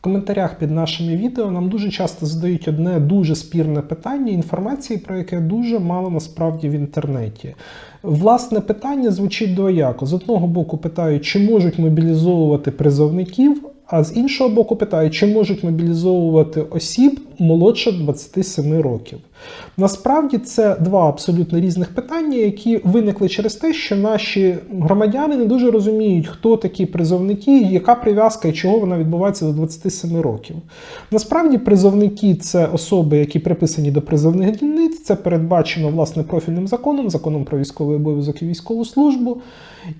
В коментарях під нашими відео нам дуже часто задають одне дуже спірне питання, інформації про яке дуже мало насправді в інтернеті. Власне питання звучить двояко. З одного боку питають, чи можуть мобілізовувати призовників, а з іншого боку питають, чи можуть мобілізовувати осіб молодше 27 років. Насправді це два абсолютно різних питання, які виникли через те, що наші громадяни не дуже розуміють, хто такі призовники, яка прив'язка і чого вона відбувається до 27 років. Насправді, призовники це особи, які приписані до призовних дільниць. Це передбачено власне профільним законом, законом про військовий обов'язок і військову службу.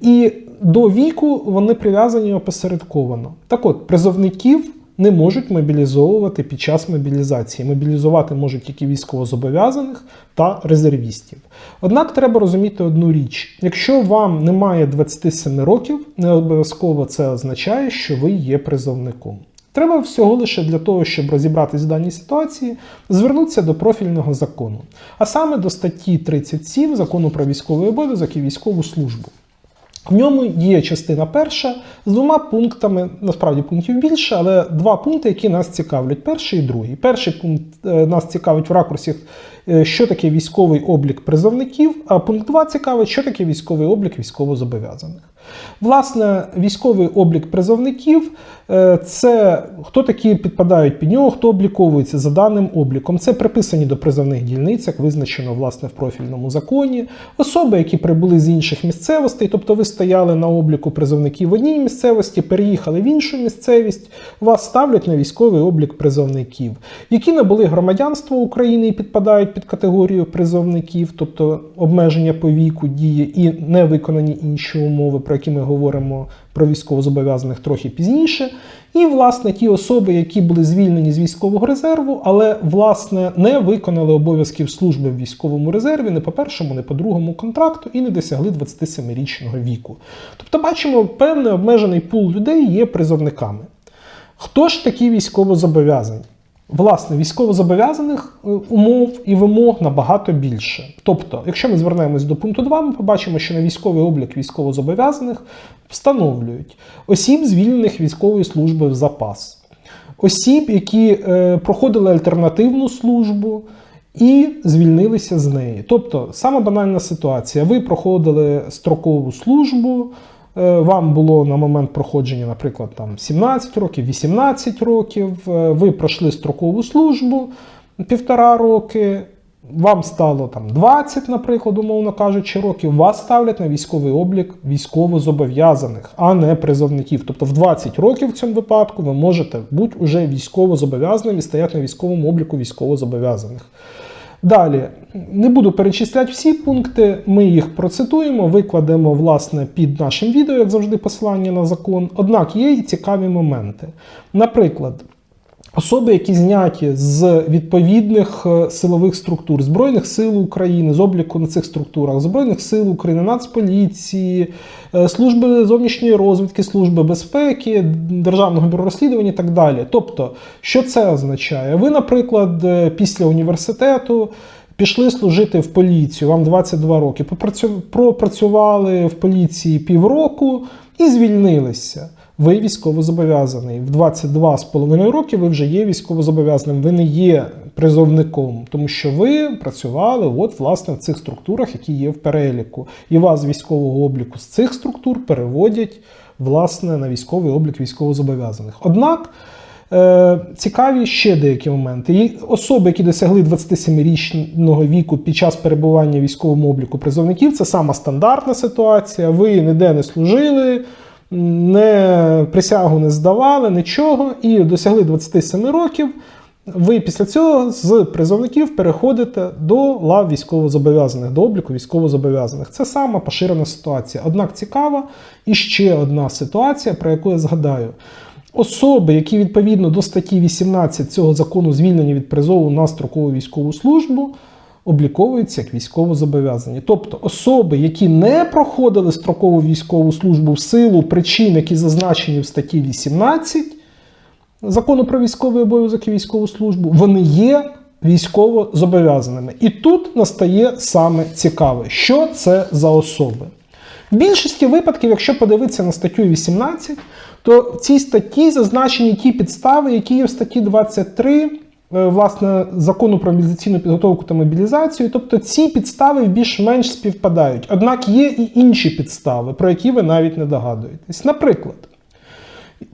І до віку вони прив'язані опосередковано. Так от, призовників не можуть мобілізовувати під час мобілізації. Мобілізувати можуть тільки військовозобов'язаних та резервістів. Однак треба розуміти одну річ: якщо вам немає 27 років, не обов'язково це означає, що ви є призовником. Треба всього лише для того, щоб розібратись в даній ситуації, звернутися до профільного закону, а саме до статті 37 закону про військовий обов'язок і військову службу. В ньому є частина перша з двома пунктами, насправді пунктів більше, але два пункти, які нас цікавлять: перший і другий. Перший пункт е, нас цікавить в ракурсі, е, що таке військовий облік призовників, а пункт 2 цікавить, що таке військовий облік військовозобов'язаних. Власне, військовий облік призовників е, це хто такі підпадають під нього, хто обліковується за даним обліком. Це приписані до призовних дільниць, як визначено власне в профільному законі. Особи, які прибули з інших місцевостей, тобто ви стояли на обліку призовників в одній місцевості, переїхали в іншу місцевість, вас ставлять на військовий облік призовників, які набули громадянство України і підпадають під категорію призовників, тобто обмеження по віку діє і не виконані інші умови, про які ми говоримо про військовозобов'язаних трохи пізніше. І, власне, ті особи, які були звільнені з військового резерву, але власне не виконали обов'язків служби в військовому резерві не по першому, не по другому контракту і не досягли 27-річного віку. Тобто, бачимо, певний обмежений пул людей є призовниками. Хто ж такі військовозобов'язані? Власне, військовозобов'язаних е, умов і вимог набагато більше. Тобто, якщо ми звернемось до пункту 2, ми побачимо, що на військовий облік військовозобов'язаних встановлюють осіб, звільнених військової служби в запас, осіб, які е, проходили альтернативну службу. І звільнилися з неї. Тобто, сама банальна ситуація: ви проходили строкову службу, Вам було на момент проходження, наприклад, там 17 років, 18 років, е, ви пройшли строкову службу півтора роки, вам стало там 20, наприклад, умовно кажучи, років, вас ставлять на військовий облік військовозобов'язаних, а не призовників. Тобто в 20 років в цьому випадку ви можете бути уже військовозобов'язаним і стояти на військовому обліку військовозобов'язаних. Далі не буду перечисляти всі пункти, ми їх процитуємо, викладемо власне під нашим відео, як завжди, посилання на закон. Однак є і цікаві моменти. Наприклад, особи, які зняті з відповідних е, силових структур Збройних сил України, з обліку на цих структурах, Збройних сил України, Нацполіції, е, служби зовнішньої розвідки, служби безпеки, Державного бюро розслідувань і так далі. Тобто, що це означає? Ви, наприклад, е, після університету. Пішли служити в поліцію, вам 22 роки, пропрацювали в поліції півроку і звільнилися. Ви військовозобов'язаний. В 22,5 роки ви вже є військовозобов'язаним, ви не є призовником, тому що ви працювали от, власне, в цих структурах, які є в переліку. І вас військового обліку з цих структур переводять власне, на військовий облік військовозобов'язаних. Однак. Е, цікаві ще деякі моменти. І особи, які досягли 27-річного віку під час перебування в військовому обліку призовників, це сама стандартна ситуація. Ви ніде не служили, не присягу не здавали, нічого, і досягли 27 років. Ви після цього з призовників переходите до лав військовозобов'язаних, до обліку військовозобов'язаних. Це сама поширена ситуація. Однак цікава і ще одна ситуація, про яку я згадаю. Особи, які відповідно до статті 18 цього закону звільнені від призову на строкову військову службу, обліковуються як військовозобов'язані. Тобто особи, які не проходили строкову військову службу в силу причин, які зазначені в статті 18 закону про військовий обов'язок і військову службу, вони є військово зобов'язаними. І тут настає саме цікаве, що це за особи. В більшості випадків, якщо подивитися на статтю 18, то в цій статті зазначені ті підстави, які є в статті 23 е, власне закону про мобілізаційну підготовку та мобілізацію. Тобто ці підстави більш-менш співпадають. Однак є і інші підстави, про які ви навіть не догадуєтесь. Наприклад.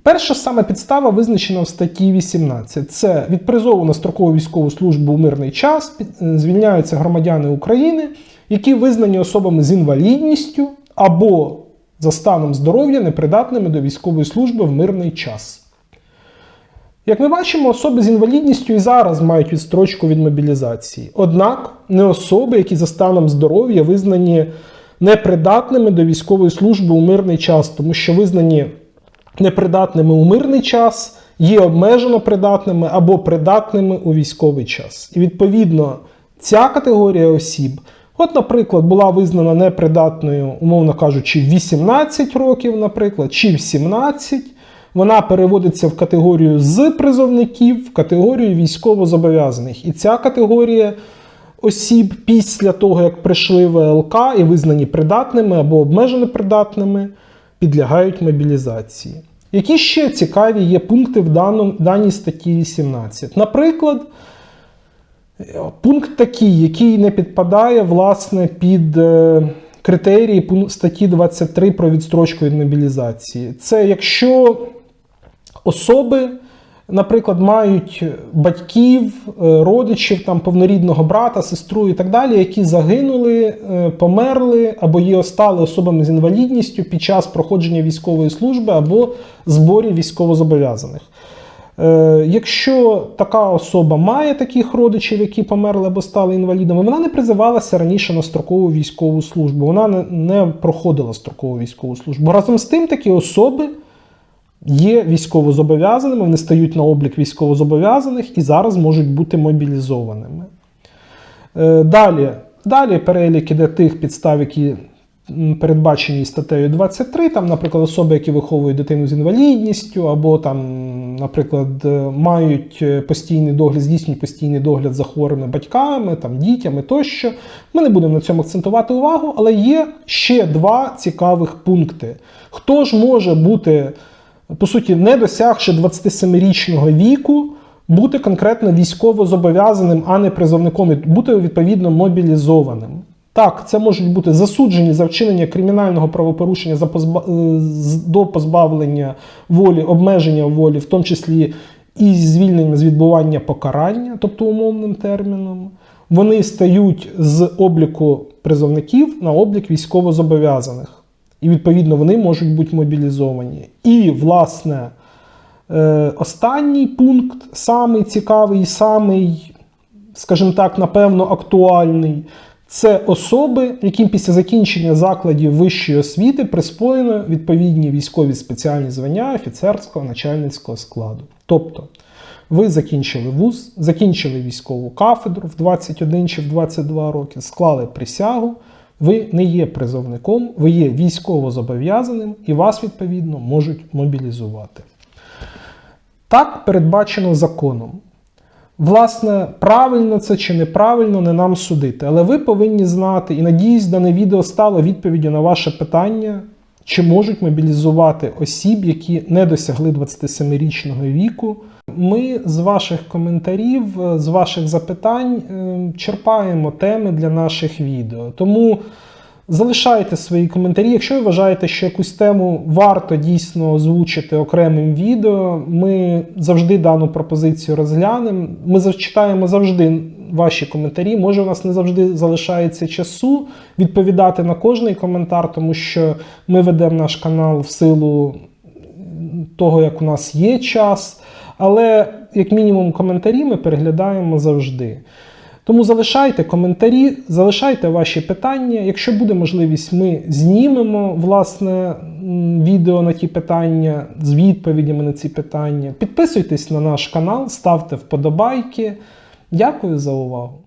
Перша саме підстава визначена в статті 18. Це від призову на строкову військову службу у мирний час е, звільняються громадяни України, які визнані особами з інвалідністю або за станом здоров'я непридатними до військової служби в мирний час. Як ми бачимо, особи з інвалідністю і зараз мають відстрочку від мобілізації. Однак не особи, які за станом здоров'я визнані непридатними до військової служби у мирний час, тому що визнані непридатними у мирний час є обмежено придатними або придатними у військовий час. І відповідно ця категорія осіб, от, наприклад, була визнана непридатною, умовно кажучи, в 18 років, наприклад, чи в 17. Вона переводиться в категорію з призовників, в категорію військовозобов'язаних. І ця категорія осіб після того, як прийшли ВЛК і визнані придатними або обмежено придатними, підлягають мобілізації. Які ще цікаві є пункти в даній статті 18? Наприклад, пункт такий, який не підпадає власне під е, критерії статті 23 про відстрочку від мобілізації. Це якщо особи, наприклад, мають батьків, е, родичів, там, повнорідного брата, сестру і так далі, які загинули, е, померли або є стали особами з інвалідністю під час проходження військової служби або зборів військовозобов'язаних. Е, Якщо така особа має таких родичів, які померли або стали інвалідами, вона не призивалася раніше на строкову військову службу, вона не, не проходила строкову військову службу. Разом з тим, такі особи є військовозобов'язаними, вони стають на облік військовозобов'язаних і зараз можуть бути мобілізованими. Е, Далі, далі перелік іде тих підстав, які передбачені статтею 23, там, наприклад, особи, які виховують дитину з інвалідністю, або там, наприклад, е, мають е, постійний догляд, здійснюють постійний догляд за хворими батьками, там, дітями тощо. Ми не будемо на цьому акцентувати увагу, але є ще два цікавих пункти. Хто ж може бути, по суті, не досягши 27-річного віку, бути конкретно військово зобов'язаним, а не призовником, і бути відповідно мобілізованим. Так, це можуть бути засуджені за вчинення кримінального правопорушення за позба... е, до позбавлення волі, обмеження волі, в тому числі і звільнення з відбування покарання, тобто умовним терміном. Вони стають з обліку призовників на облік військовозобов'язаних. І відповідно вони можуть бути мобілізовані. І, власне, е, останній пункт, самий цікавий, самий, скажімо так, напевно, актуальний. Це особи, яким після закінчення закладів вищої освіти присвоєно відповідні військові спеціальні звання офіцерського начальницького складу. Тобто, ви закінчили вуз, закінчили військову кафедру в 21 чи в 22 роки, склали присягу. Ви не є призовником, ви є військовозобов'язаним і вас, відповідно, можуть мобілізувати. Так передбачено законом. Власне, правильно це чи неправильно, не нам судити. Але ви повинні знати, і надіюсь, дане відео стало відповіддю на ваше питання, чи можуть мобілізувати осіб, які не досягли 27-річного віку. Ми з ваших коментарів, е, з ваших запитань е, черпаємо теми для наших відео. Тому залишайте свої коментарі. Якщо ви вважаєте, що якусь тему варто дійсно озвучити окремим відео, ми завжди дану пропозицію розглянемо. Ми зачитаємо завжди ваші коментарі. Може, у нас не завжди залишається часу відповідати на кожний коментар, тому що ми ведемо наш канал в силу того, як у нас є час. Але, як мінімум, коментарі ми переглядаємо завжди. Тому залишайте коментарі, залишайте ваші питання. Якщо буде можливість, ми знімемо власне відео на ті питання з відповідями на ці питання. Підписуйтесь на наш канал, ставте вподобайки. Дякую за увагу.